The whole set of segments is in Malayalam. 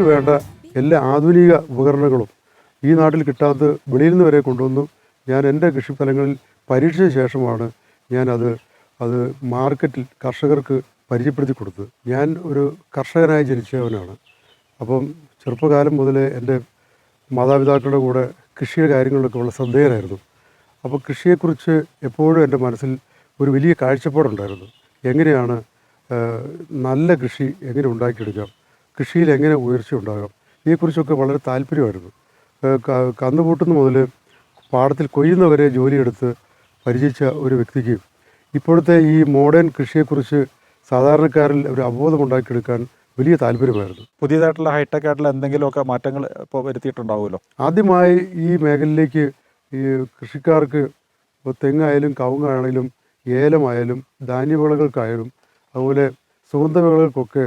വേണ്ട എല്ലാ ആധുനിക ഉപകരണങ്ങളും ഈ നാട്ടിൽ കിട്ടാത്ത വെളിയിൽ നിന്ന് വരെ കൊണ്ടുവന്നു. ഞാൻ എന്റെ കൃഷിഫലങ്ങളിൽ പരീക്ഷിച്ച ശേഷമാണ് ഞാനത് അത് മാർക്കറ്റിൽ കർഷകർക്ക് പരിചയപ്പെടുത്തി കൊടുത്തത്. ഞാൻ ഒരു കർഷകനായി ജനിച്ചവനാണ്. അപ്പം ചെറുപ്പകാലം മുതലേ എന്റെ മാതാപിതാക്കളുടെ കൂടെ കൃഷിയുടെ കാര്യങ്ങളിലൊക്കെ ഉള്ള ശ്രദ്ധേയനായിരുന്നു. അപ്പോൾ കൃഷിയെക്കുറിച്ച് എപ്പോഴും എന്റെ മനസ്സിൽ ഒരു വലിയ കാഴ്ചപ്പാടുണ്ടായിരുന്നു. എങ്ങനെയാണ് നല്ല കൃഷി എങ്ങനെ ഉണ്ടാക്കിയെടുക്കാം? കൃഷിയിൽ എങ്ങനെ ഉയർച്ച ഉണ്ടാകാം? ഇതിനെക്കുറിച്ചൊക്കെ വളരെ താല്പര്യമായിരുന്നു. കന്ന് കന്നുകൂട്ടുന്ന മുതൽ പാടത്തിൽ കൊയ്യുന്നവരെ ജോലിയെടുത്ത് പരിചയിച്ച ഒരു വ്യക്തിക്ക് ഇപ്പോഴത്തെ ഈ മോഡേൺ കൃഷിയെക്കുറിച്ച് സാധാരണക്കാരിൽ ഒരു അവബോധം ഉണ്ടാക്കിയെടുക്കാൻ വലിയ താല്പര്യമായിരുന്നു. പുതിയതായിട്ടുള്ള ഹൈടെക് ആയിട്ടുള്ള എന്തെങ്കിലുമൊക്കെ മാറ്റങ്ങൾ ഇപ്പോൾ വരുത്തിയിട്ടുണ്ടാവുമല്ലോ? ആദ്യമായി ഈ മേഖലയിലേക്ക് ഈ കൃഷിക്കാർക്ക് ഇപ്പോൾ തെങ്ങായാലും കവുങ്ങാണെങ്കിലും ഏലമായാലും ധാന്യവിളകൾക്കായാലും അതുപോലെ സുഗന്ധവിളകൾക്കൊക്കെ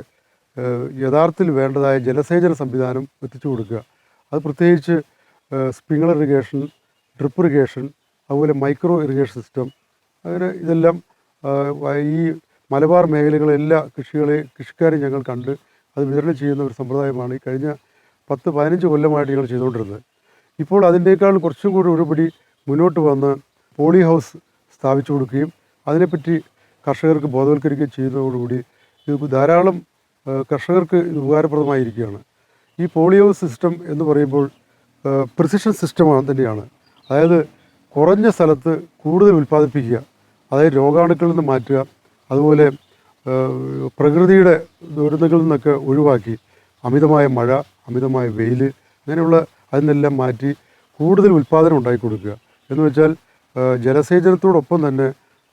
യഥാർത്ഥത്തിൽ വേണ്ടതായ ജലസേചന സംവിധാനം എത്തിച്ചു കൊടുക്കുക. അത് പ്രത്യേകിച്ച് സ്പ്രിംഗ്ലർ ഇറിഗേഷൻ ഡ്രിപ്പ് ഇറിഗേഷൻ അതുപോലെ മൈക്രോ ഇറിഗേഷൻ സിസ്റ്റം അങ്ങനെ ഇതെല്ലാം ഈ മലബാർ മേഖലകളിലെ എല്ലാ കൃഷികളെ കൃഷിക്കാരെ ഞങ്ങൾ കണ്ട് അത് വിതരണം ചെയ്യുന്ന ഒരു സമ്പ്രദായമാണ് ഈ കഴിഞ്ഞ പത്ത് പതിനഞ്ച് കൊല്ലമായിട്ട് ഞങ്ങൾ ചെയ്തുകൊണ്ടിരുന്നത്. ഇപ്പോൾ അതിന്റെക്കാൾ കുറച്ചും കൂടി ഒരുപടി മുന്നോട്ട് വന്ന് പോളി ഹൗസ് സ്ഥാപിച്ചു കൊടുക്കുകയും അതിനെപ്പറ്റി കർഷകർക്ക് ബോധവൽക്കരിക്കുകയും ചെയ്യുന്നതോടുകൂടി ഇത് ധാരാളം കർഷകർക്ക് ഇത് ഉപകാരപ്രദമായിരിക്കുകയാണ്. ഈ പോളിയോ സിസ്റ്റം എന്ന് പറയുമ്പോൾ പ്രിസിഷൻ സിസ്റ്റമാണ് തന്നെയാണ്. അതായത് കുറഞ്ഞ സ്ഥലത്ത് കൂടുതൽ ഉൽപ്പാദിപ്പിക്കുക അതായത് രോഗാണുക്കളിൽ നിന്ന് മാറ്റുക അതുപോലെ പ്രകൃതിയുടെ ദുരന്തങ്ങളിൽ നിന്നൊക്കെ ഒഴിവാക്കി അമിതമായ മഴ അമിതമായ വെയിൽ അങ്ങനെയുള്ള അതിനെല്ലാം മാറ്റി കൂടുതൽ ഉൽപ്പാദനം ഉണ്ടാക്കി കൊടുക്കുക എന്ന് വെച്ചാൽ ജലസേചനത്തോടൊപ്പം തന്നെ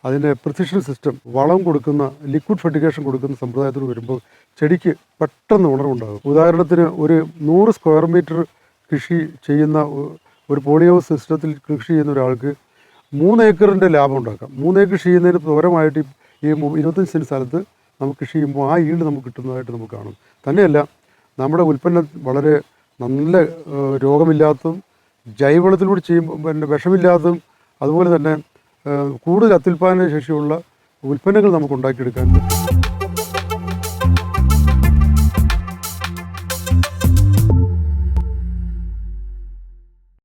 അതിന്റെ പ്രിസിഷൻ സിസ്റ്റം വളം കൊടുക്കുന്ന ലിക്വിഡ് ഫെർട്ടിഗേഷൻ കൊടുക്കുന്ന സമ്പ്രദായത്തിൽ വരുമ്പോൾ ചെടിക്ക് പെട്ടെന്ന് ഉണർവുണ്ടാകും. ഉദാഹരണത്തിന് ഒരു നൂറ് സ്ക്വയർ മീറ്റർ കൃഷി ചെയ്യുന്ന ഒരു പോളിഹൗസ് സിസ്റ്റത്തിൽ കൃഷി ചെയ്യുന്ന ഒരാൾക്ക് മൂന്ന് ഏക്കറിന്റെ ലാഭം ഉണ്ടാക്കാം. മൂന്ന് ഏക്കർ കൃഷി ചെയ്യുന്നതിന് പകരമായിട്ട് ഈ- ഇരുപത്തഞ്ച് സെന്റ് സ്ഥലത്ത് നമുക്ക് കൃഷി ചെയ്യുമ്പോൾ ആ ഈൽഡ് നമുക്ക് കിട്ടുന്നതായിട്ട് നമുക്ക് കാണും. തന്നെയല്ല നമ്മുടെ ഉൽപ്പന്നം വളരെ നല്ല രോഗമില്ലാത്തതും ജൈവവളത്തിലൂടെ ചെയ്യുമ്പോൾ പിന്നെ വിഷമില്ലാത്തതും അതുപോലെ തന്നെ കൂടുതൽ അത്യുൽപാദന ശേഷിയുള്ള ഉൽപ്പന്നങ്ങൾ നമുക്ക് ഉണ്ടാക്കിയെടുക്കാൻ